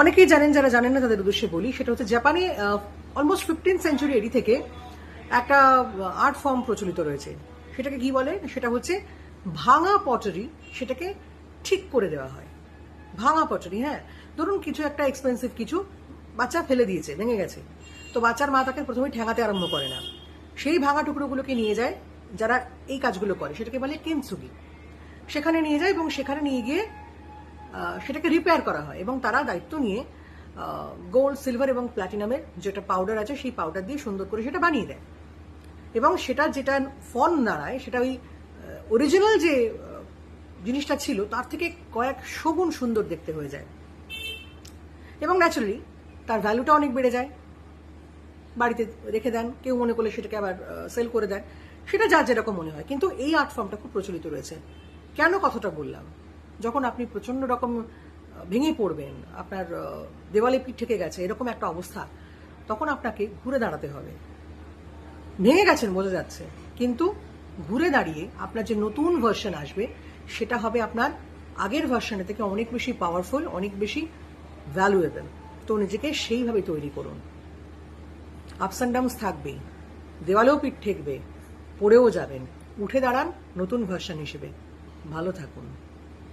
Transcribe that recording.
অনেকেই জানেন, যারা জানেন না, তাদের উদ্দেশ্যে বলি, সেটা হচ্ছে জাপানে অলমোস্ট ফিফটিন সেঞ্চুরি এডি থেকে একটা আর্ট ফর্ম প্রচলিত রয়েছে। সেটাকে কি বলে? সেটা হচ্ছে ভাঙা পটারি সেটাকে ঠিক করে দেওয়া হয়। ভাঙা পটারি হ্যাঁ। ধরুন কিছু একটা এক্সপেন্সিভ কিছু বাচ্চা ফেলে দিয়েছে, ভেঙে গেছে। তো বাচ্চার মা তাকে প্রথমে ঠেঙাতে আরম্ভ করে না। সেই ভাঙা টুকরোগুলোকে নিয়ে যায়, যারা এই কাজগুলো করে, সেটাকে বলে কেনসুগি সেখানে নিয়ে যায় এবং সেখানে নিয়ে গিয়ে সেটাকে রিপেয়ার করা হয় এবং তারা দায়িত্ব নিয়ে গোল্ড সিলভার এবং প্ল্যাটিনামের যেটা পাউডার আছে সেই পাউডার দিয়ে সুন্দর করে সেটা বানিয়ে দেয়। এবং সেটা যেটা ফর্ম দাঁড়ায় সেটা ওই অরিজিনাল যে জিনিসটা ছিল, তার থেকে কয়েক গুণ সুন্দর দেখতে হয়ে যায়। এবং ন্যাচারালি তার ভ্যালুটা অনেক বেড়ে যায়। বাড়িতে রেখে দেন, কেউ মনে করলে সেটাকে আবার সেল করে দেন। সেটা যার যেরকম মনে হয়। কিন্তু এই আর্ট ফর্মটা খুব প্রচলিত রয়েছে। কেন কথাটা বললাম? যখন আপনি প্রচণ্ড রকম ভেঙে পড়বেন, আপনার দেওয়ালে পিঠ ঠেকে গেছে, এরকম একটা অবস্থা, তখন আপনাকে ঘুরে দাঁড়াতে হবে। ভেঙে গেছেন, বোঝা যাচ্ছে। কিন্তু ঘুরে দাঁড়িয়ে আপনার যে নতুন ভার্সন আসবে, সেটা হবে আপনার আগের ভার্সনের থেকে অনেক বেশি পাওয়ারফুল অনেক বেশি ভ্যালুয়েবল তো নিজেকে সেইভাবে তৈরি করুন। আপস অ্যান্ড ডাউনস থাকবেই, দেওয়ালেও পিঠ ঠেকবে, পড়েও যাবেন, উঠে দাঁড়ান নতুন ভার্সন হিসেবে। ভালো থাকুন।